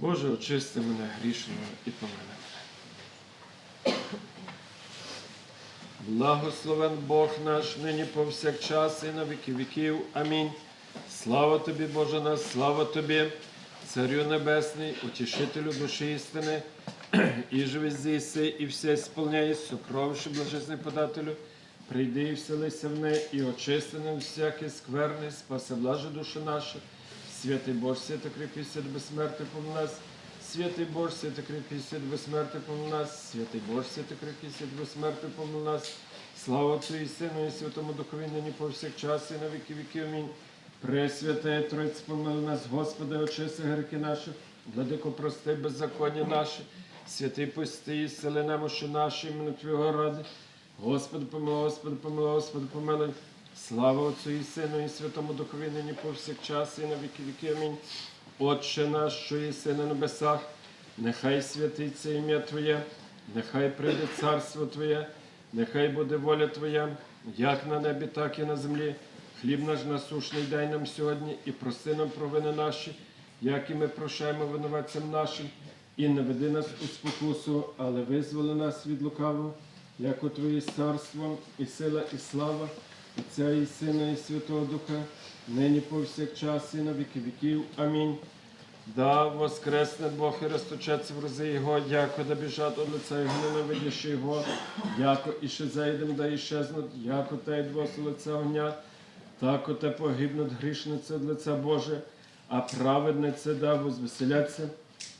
Боже, очисти мене грішного і помилуй мене. Благословен Бог наш, нині повсякчас і на віки віків. Амінь. Слава тобі, Боже наш, слава тобі, Царю Небесний, утішителю душі істини, і живи здійси, і все сповняє, сокровище блажесний подателю. Прийди і вселися в неї, і очисти нам всяке скверне, спаси блаже душу нашу. Святий Боже, свято кріпкий свят безсмертний помил нас. Святий Боже, свято кріпкий свят безсмертний помил нас. Святий Боже, свято кріпкий свят безсмертний помил нас. Слава Отцю Сину, і Святому Духові, нині повсякчас, і на віки віки. Амінь. Пресвятая Тройць, помили нас, Господи, очисти гріхи наші, владико прости, беззаконня наші, святий пусти, сили немощі наші, іменно Твого ради. Господи, помилуй, Господи, помилуй, Господи, помилуй. Слава Отцю і Сину, і Святому Духові, нині повсякчас, і на віки віки. Амінь. Отче наш, що єси на небесах, нехай святиться ім'я Твоє, нехай прийде царство Твоє, нехай буде воля Твоя, як на небі, так і на землі. Хліб наш насушний дай нам сьогодні і прости нам провини наші, як і ми прощаємо винуватцям нашим, і не веди нас у спокусу, але визволи нас від лукавого, як у Твоє царство, і сила, і слава, Отця і Сина, і Святого Духа, нині повсякчас, і на віки віків. Амінь. Да воскресне Бог і розточеться в рази Його, яко да біжать от лица Його, ненавидящи Його, яко іще зайдем, да іщезнуть, яко та й двоси лиця огня, так оте погибнуть грішниці від лиця Боже, а праведниці да возвеселяться.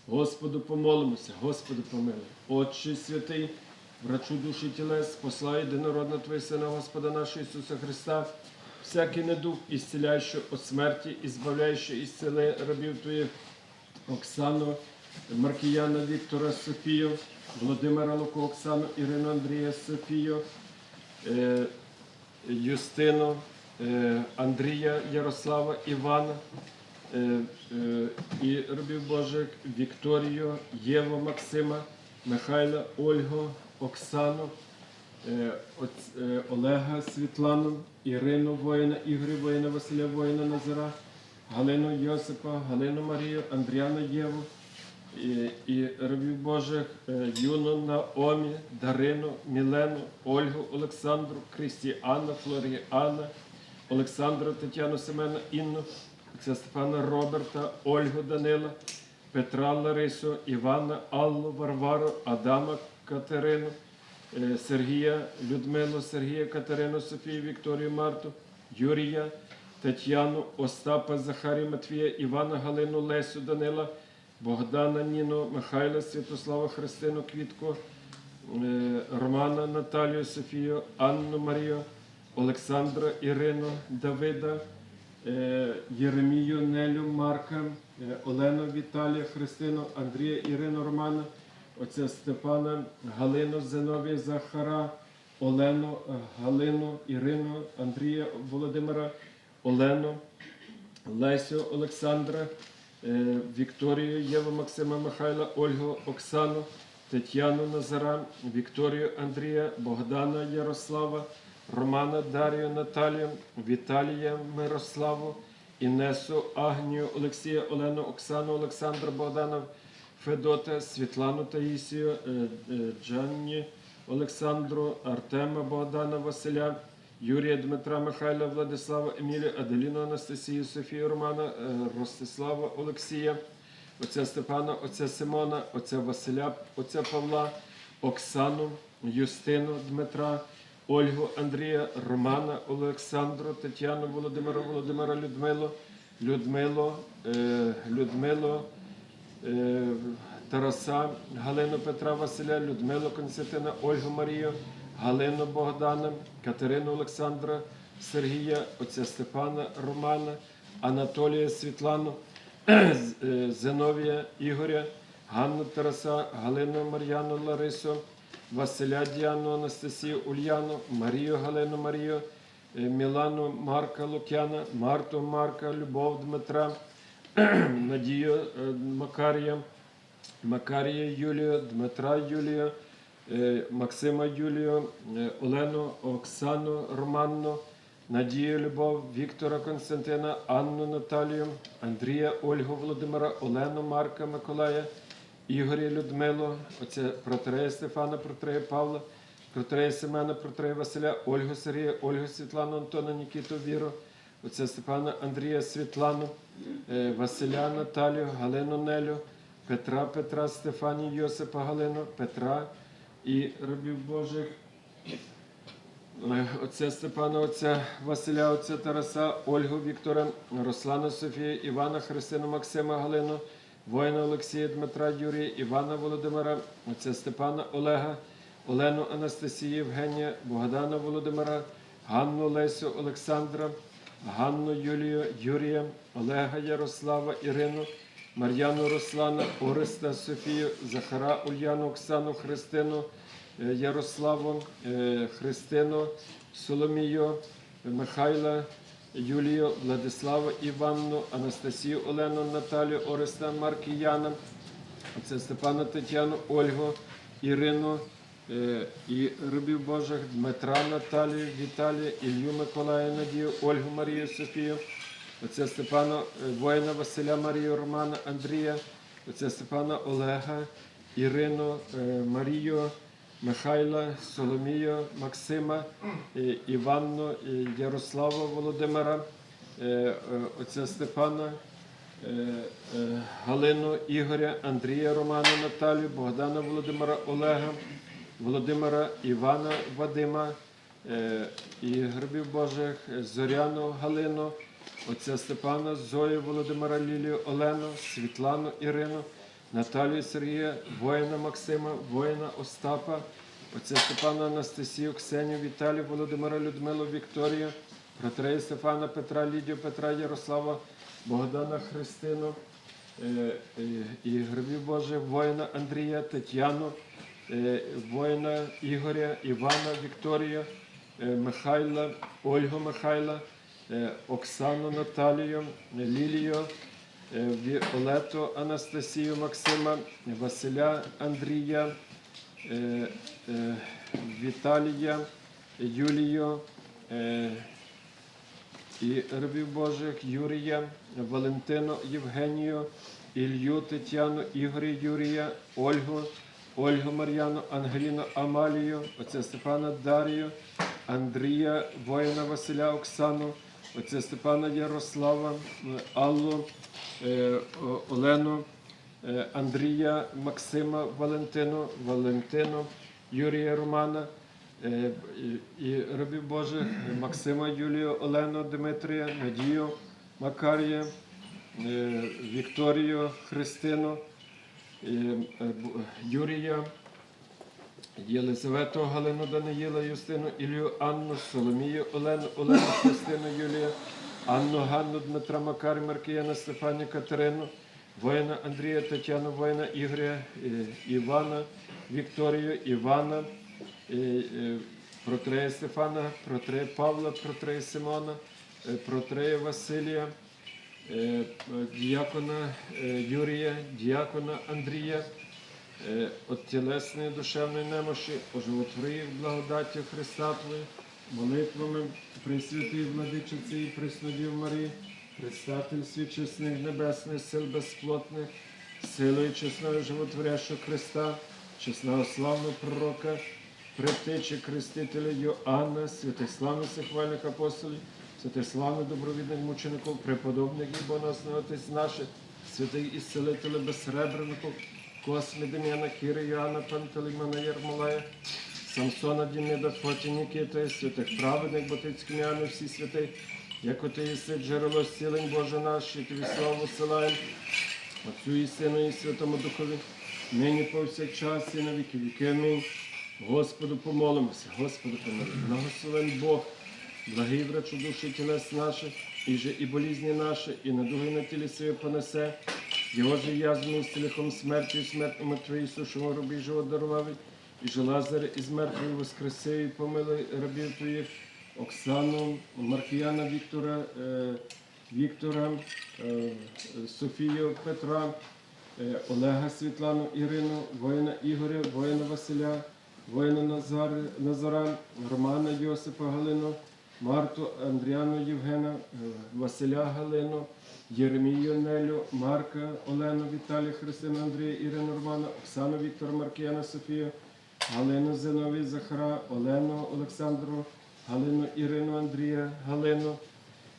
Господу помолимося, Господи помилуй. Отче святий, врачу душі тілес, посла єдинородна Твоє Сина, Господа нашого Ісуса Христа, всякий недух, ісціляючи від смерті, і збавляючи ісцели рабів Твоїх, Оксану, Маркіяна Віктора Софію, Володимира Луку, Оксану, Ірину Андрія Софію, е, Юстину, е, Андрія Ярослава, Івана е, і робів Божих Вікторію, Єву Максима, Михайла, Ольгу, Оксану, е, е, Олега Світлану, Ірину воїна, Ігоря воїна, Василя воїна Назара, Галину Йосипа, Галину Марію, Андріану Єву і, і рабів Божих е, Юну Наомі, Дарину, Мілену, Ольгу, Олександру, Крістіана, Флоріана, Олександру, Тетяну Семена, Інну, отця Степана Роберта, Ольгу Данила, Петра Ларису, Івана, Аллу, Варвару, Адама Катерину, е, Сергія, Людмилу, Сергія, Катерину, Софію, Вікторію, Марту, Юрія, Тетяну, Остапа, Захарія, Матвія, Івана, Галину, Лесю, Данила, Богдана, Ніну, Михайла, Святослава, Христину, Квітку, е, Романа, Наталію, Софію, Анну, Марію, Олександра, Ірину, Давида, е, Єремію, Нелю, Марка, Олену, Віталія, Христину, Андрія, Ірину, Романа, отця Степана, Галину, Зиновія, Захара, Олену, е, Галину, Ірину, Андрія, Володимира, Олену, Лесю, Олександра, е, Вікторію, Єву, Максима, Михайла, Ольгу, Оксану, Тетяну Назара, Вікторію Андрія, Богдана Ярослава, Романа Дарію Наталію, Віталія Мирославу, Інесу Агнію, Олексія Олену, Оксану, Олександра Богдана, Федота, Світлану Таїсію, е, е, Джанні, Олександру, Артема Богдана Василя, Юрія Дмитра Михайла, Владислава Емілію, Аделіну Анастасію, Софію Романа, е, Ростислава Олексія, отця Степана, отця Симона, отця Василя, отця Павла, Оксану, Юстину Дмитра, Ольгу Андрія, Романа, Олександру, Тетяну, Володимира, Володимира, е, Людмилу, е, Тараса, Галину Петра Василя, Людмилу Константина, Ольгу Марію, Галину Богдана, Катерину Олександра, Сергія, отця Степана Романа, Анатолія Світлану, е, Зиновія Ігоря, Ганну Тараса, Галину Мар'яну Ларису, Василя Діану, Анастасію Ульяну, Марію Галину Марію, е, Мілану Марка Лук'яна, Марту Марка, Любов Дмитра, Надію е, Макарія, Макарія Юлію, Дмитра Юлію, е, Максима Юлію, е, Олену, Оксану Романну, Надію Любов, Віктора Константина, Анну Наталію, Андрія Ольгу Володимира, Олену Марка Миколая, Ігоря Людмилу, оце протрея Стефана, протрея Павла, протрея Семена, протрея Василя, Ольгу Сергія, Ольгу Світлану, Антона Нікіту Віру, оце Степана Андрія Світлану, Василя Наталію, Галину Нелю, Петра Петра, Стефанію Йосипа Галину, Петра і рабів Божих. Е, Отця Степана, отця Василя, отця Тараса, Ольгу Віктора, Руслана Софію, Івана Христину, Максима Галину, воїна Олексія Дмитра Юрія, Івана Володимира, отця Степана Олега, Олену Анастасію Євгенія, Богдана Володимира, Ганну Лесю Олександра, Ганну Юлію Юрія, Олега Ярослава Ірину, Мар'яну Руслана, Ореста Софію, Захара Ульяну, Оксану Христину, е, Ярославу, е, Христину, Соломію, Михайла, Юлію, Владислава Іванну, Анастасію Олену, Наталію, Ореста Маркіяна, це Степана Тетяну, Ольгу, Ірину і рабів Божих, Дмитра Наталію, Віталія, Ілью Миколая, Надію, Ольгу Марію Софію, оце Степана е, воїна Василя Марію Романа Андрія, оце Степана Олега, Ірину, е, Марію, Михайла, Соломію, Максима, е, Іванну, е, Ярослава Володимира, е, е, оце Степана. Е, е, Галину Ігоря, Андрія Романа Наталію, Богдана Володимира Олега, Володимира Івана Вадима е, і грибів Божих, е, Зоряну Галину, отця Степана, Зою Володимира Лілію, Олену, Світлану Ірину, Наталію Сергія, воїна Максима, воїна Остапа, отця Степана Анастасію, Ксенію, Віталію, Володимира Людмилу, Вікторію, Протрея Стефана Петра, Лідію Петра, Ярослава, Богдана Христину е, і грибів Боже, воїна Андрія, Тетяну, воїна Ігоря, Івана, Вікторію, е, Михайла, Ольгу Михайла, е, Оксану Наталію, е, Лілію, е, Віолету Анастасію Максима, Василя Андрія, е, е, Віталія, Юлію. е, і рабів Божих Юрія, Валентину Євгенію, Ілью Тетяну, Ігоря Юрія, Ольгу, Ольгу Мар'яну, Ангеліну Амалію, отця Степана Дарію, Андрія, воїна Василя Оксану, отця Степана Ярослава, Аллу, е, Олену, е, Андрія, Максима, Валентину, Валентину, Юрія Романа. Е, і- І рабів Божих Максима Юлію, Олену, Дмитрія, Надію, Макарія, Вікторію, Христину, Юрія, Єлизавету, Галину Даниїла, Юстину, Ілію, Анну, Соломію, Олену, Олену, Христину, Юлію, Анну, Ганну, Дмитра Макарі, Маркіяна, Стефанію, Катерину, воїна Андрія, Тетяну, воїна Ігоря, е, Івана, Вікторію, Івана, е, е, протрея Стефана, протрея Павла, протрея Симона, е, протрея Василія, е, е, діякона е, Юрія, діякона Андрія, е, от тілесної душевної немощі, оживотвори їх благодаттю Христа Твої, молитвами Пресвятої Владичиці і Преснодів Марії, предстатель світ чесних небесних сил безплотних, силою чесною животворящого Христа, чесного славного пророка, предтечі крестителя Йоанна, святославних сихвальних апостолів, святославних добровідних мучеників, преподобних і боносних отець наших, святих ісцелителів безсребреників, Косми Дем'яна, Кіри, Йоанна, Пантелеймона, Єрмолая, Самсона, Діміда, Фоті, Нікіта, святих праведних, Ботицьких Міани, всі святи, як оти єси джерело зцілень Боже наш, і тобі славу силаєм, Отцю і Сину і Святому Духові, нині повсякчас і на віки віки. Амінь. Господу помолимося, Господу помилуй. Благословен Бог, благий врачу душі тілес наших, і же і болізні наші, і недуги на тілі своє понесе. Його же язми з цілихом смерті, і смертному Твої сушому робі живот дарував, і же Лазар із мертвої воскреси, і помилуй рабів Твоїх, Оксану, Маркіяна Віктора, е, Віктора, е, Софію Петра, е, Олега Світлану Ірину, воїна Ігоря, воїна Василя, воїна Назар, Назара, Романа Йосипа Галину, Марту Андріану Євгена, е, Василя Галину, Єремію Нелю, Марка Олену, Віталія Христину Андрія, Ірину Романа, Оксану Віктора Маркіяна Софію, Галину Зиновій Захара, Олену Олександру, Галину Ірину Андрія, Галину,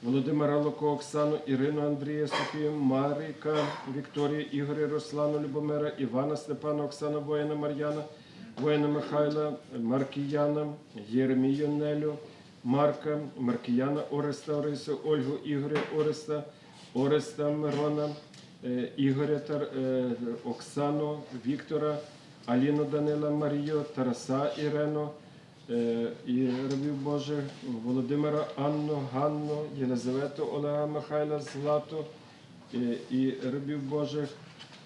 Володимира Луко, Оксану, Ірину Андрія, Софію, Маріка, Вікторію, Ігоря, Руслану, Любомира, Івана Степана, Оксану, Воїна, Мар'яна, Воїна Михайла, Маркіяна, Єремію Нелю, Марка, Маркіяна Ореста, Орису, Ольгу, Ігоря Ореста, Ореста Мирона, е, Ігоря е, Оксану, Віктора, Аліну Данила Марію, Тараса Ірену, е, і рабів Божих Володимира Анну, Ганну, Єлизавету Олега Михайла Злату і рабів Божих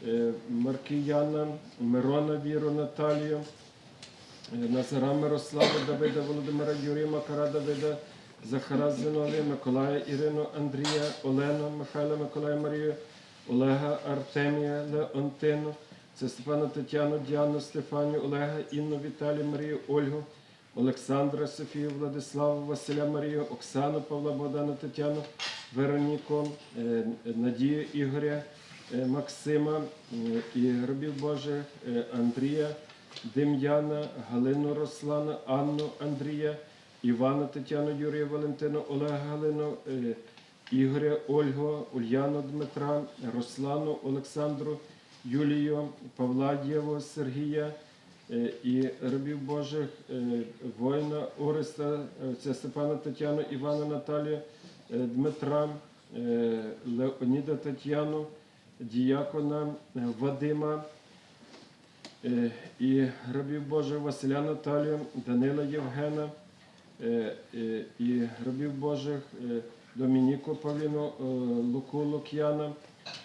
е, Маркіяна, Мирона Віру Наталію, Назара Мирослава, Давида, Володимира Юрія Макара Давида, Захара Зиновія, Миколая Ірину, Андрія, Олену, Михайла Миколая Марію, Олега Артемія, Леонтину, це Степана Тетяну, Діану, Стефанію, Олега, Інну, Віталію, Марію, Ольгу, Олександра, Софію, Владиславу, Василя Марію, Оксану, Павла, Богдана, Тетяну, Вероніку, е, Надію Ігоря, е, Максима е, і рабів Божих Андрія, Дем'яна, Галину Руслана, Анну Андрія, Івана Тетяну, Юрія Валентину, Олега Галину, е, Ігоря Ольгу, Ульяну Дмитра, Руслану, Олександру, Юлію, Павла Єву, Сергія е, і рабів Божих, е, воїна Ореста, Степана Тетяну, Івана Наталію, Дмитра, Леоніда Тетяну, Діякона, Вадима, і рабів Божих Василя Наталію, Данила Євгена, е, е, і рабів Божих е, Домініку Павліну, е, Луку Лук'яна,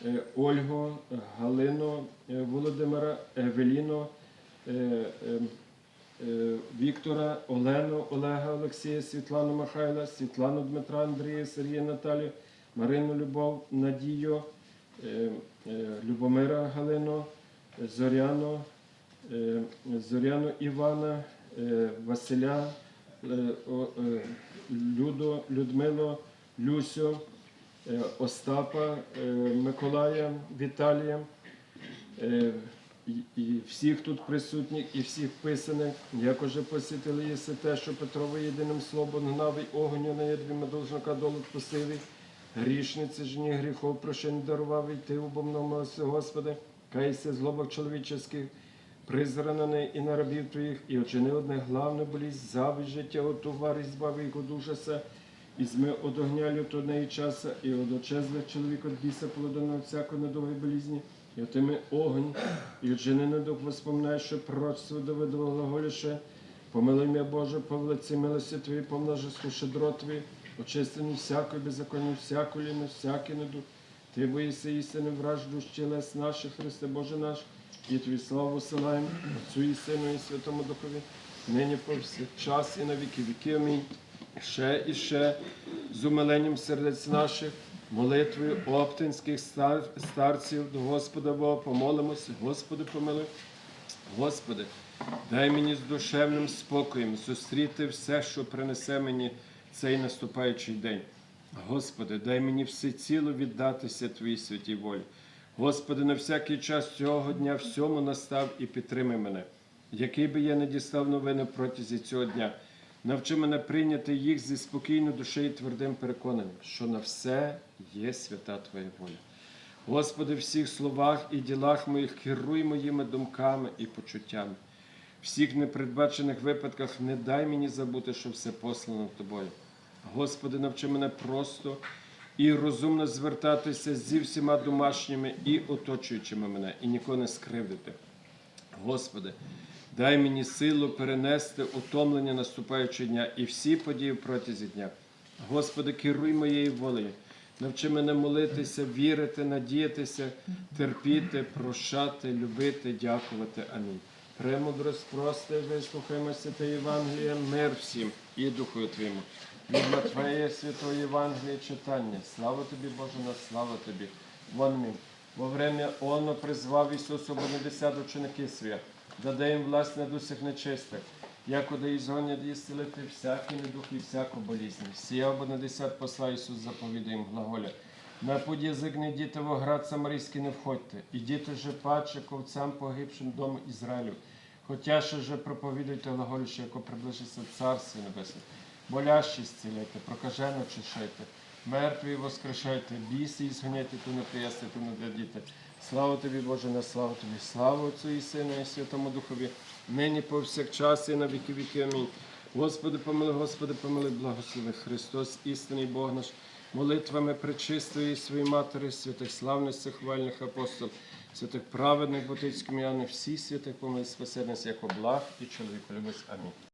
е, Ольгу, Галину е, Володимира, Евеліну, е, е, е, Віктора, Олену, Олега Олексія, Світлану Михайла, Світлану Дмитра, Андрія, Сергія Наталію, Марину Любов, Надію, е, е, Любомира Галину, Зоряну, е, Зоряну Івана, е, Василя, е, о- е, Люду, Людмилу, Люсю, е, Остапа, е, Миколая, Віталія, е, і- всіх тут присутніх, і всіх писаних, як уже посітили єси те, що Петрово єдиним словом гнавий огонь на ядві должника долу посивий, грішниці жені гріхов прощень дарував, і ти убомному Господи, кайся злобах чоловічих, призранений і на рабів твоїх, і очини одне главне болість, зависть життя, от товари збави їх ужаса, і зми од огня лютого часа, і од очезлих чоловік от біса плодоного всякої недовгої болізні, і отими огонь, і от жени недух воспоминає, що пророчство Давидово глаголіше, помилуй мене, Боже, по велиці милості Твої, по множеству щедро Твої, очистені всякої беззаконня, всяку ліну, всякий недух. Ти боїшся істини вражду щелес наших, Христе Боже наш, і Тобі славу силаємо, Отцю і Сину, і Святому Духові, нині повсякчас і на віки віки. Амінь. Ще і ще з умиленням сердець наших, молитвою оптинських стар- старців до Господа Бога помолимося, Господи помилуй. Господи, дай мені з душевним спокоєм зустріти все, що принесе мені цей наступаючий день. Господи, дай мені всеціло віддатися Твоїй святій волі. Господи, на всякий час цього дня всьому настав і підтримай мене, який би я не дістав новини протязі цього дня. Навчи мене прийняти їх зі спокійною душею і твердим переконанням, що на все є свята Твоя воля. Господи, в всіх словах і ділах моїх керуй моїми думками і почуттями. Всіх непередбачених випадках не дай мені забути, що все послано Тобою. Господи, навчи мене просто і розумно звертатися зі всіма домашніми і оточуючими мене, і нікого не скривдити. Господи, дай мені силу перенести утомлення наступаючого дня і всі події протязі дня. Господи, керуй моєю волею. Навчи мене молитися, вірити, надіятися, терпіти, прощати, любити, дякувати. Амінь. Премудрость прости, вислухаймо святе Євангеліє, мир всім і Духу Твоєму. Люба Твоє святое Євангеліє читання. Слава Тобі, Боже, на слава Тобі. Вон мій. Во время Оно призвав Ісусу Бонедесят ученики свят, даде їм власть над усіх нечистих, якода ізгонять і зцілити всякі недух і всяку болізнь. Сія на посла Ісус заповідає їм глаголя. На путь язик не діти в оград самарійський не входьте, і діти же паче ковцям погибшим дому Ізраїлю. Хотя ще же проповідуйте глаголю, що яко приближиться Царство Небесне. Болящі зціляйте, прокажено чешайте, мертві воскрешайте, біси і зганяйте, ту не приясти, ту не дадіте. Слава тобі, Боже, на славу тобі, слава Отцю і Сину і Святому Духові, нині повсякчас і на віки віки. Амінь. Господи, помилуй, Господи, помилуй, благослови Христос, істинний Бог наш, молитвами пречистої своїй матері, святих славних хвальних апостол, святих праведних ботицьких м'яних, всіх святих помилуй, спаси нас, як благ і чоловіку любець. Амінь.